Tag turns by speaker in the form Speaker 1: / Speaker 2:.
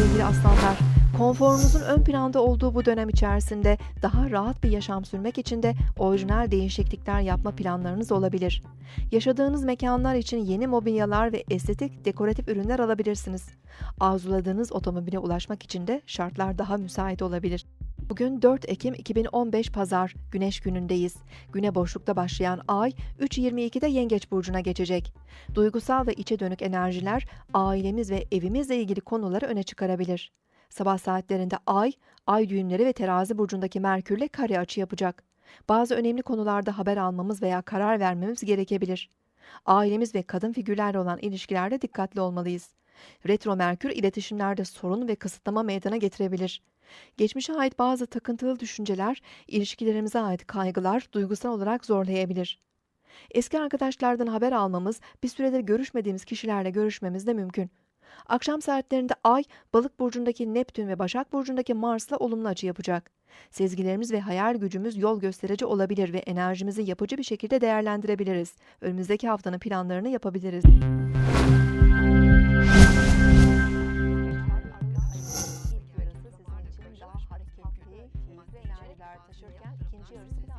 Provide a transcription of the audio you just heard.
Speaker 1: sevgili aslanlar. Konforunuzun ön planda olduğu bu dönem içerisinde daha rahat bir yaşam sürmek için de orijinal değişiklikler yapma planlarınız olabilir. Yaşadığınız mekanlar için yeni mobilyalar ve estetik dekoratif ürünler alabilirsiniz. Arzuladığınız otomobile ulaşmak için de şartlar daha müsait olabilir. Bugün 4 Ekim 2015 Pazar, Güneş günündeyiz. Güne boşlukta başlayan ay 3.22'de Yengeç burcuna geçecek. Duygusal ve içe dönük enerjiler ailemiz ve evimizle ilgili konuları öne çıkarabilir. Sabah saatlerinde ay, ay düğümleri ve terazi burcundaki Merkürle kare açı yapacak. Bazı önemli konularda haber almamız veya karar vermemiz gerekebilir. Ailemiz ve kadın figürlerle olan ilişkilerde dikkatli olmalıyız. Retro Merkür iletişimlerde sorun ve kısıtlama meydana getirebilir. Geçmişe ait bazı takıntılı düşünceler, ilişkilerimize ait kaygılar duygusal olarak zorlayabilir. Eski arkadaşlardan haber almamız, bir süredir görüşmediğimiz kişilerle görüşmemiz de mümkün. Akşam saatlerinde Ay, Balık burcundaki Neptün ve Başak burcundaki Mars'la olumlu açı yapacak. Sezgilerimiz ve hayal gücümüz yol gösterici olabilir ve enerjimizi yapıcı bir şekilde değerlendirebiliriz. Önümüzdeki haftanın planlarını yapabiliriz. miktarlar taşırken ikinci yarısı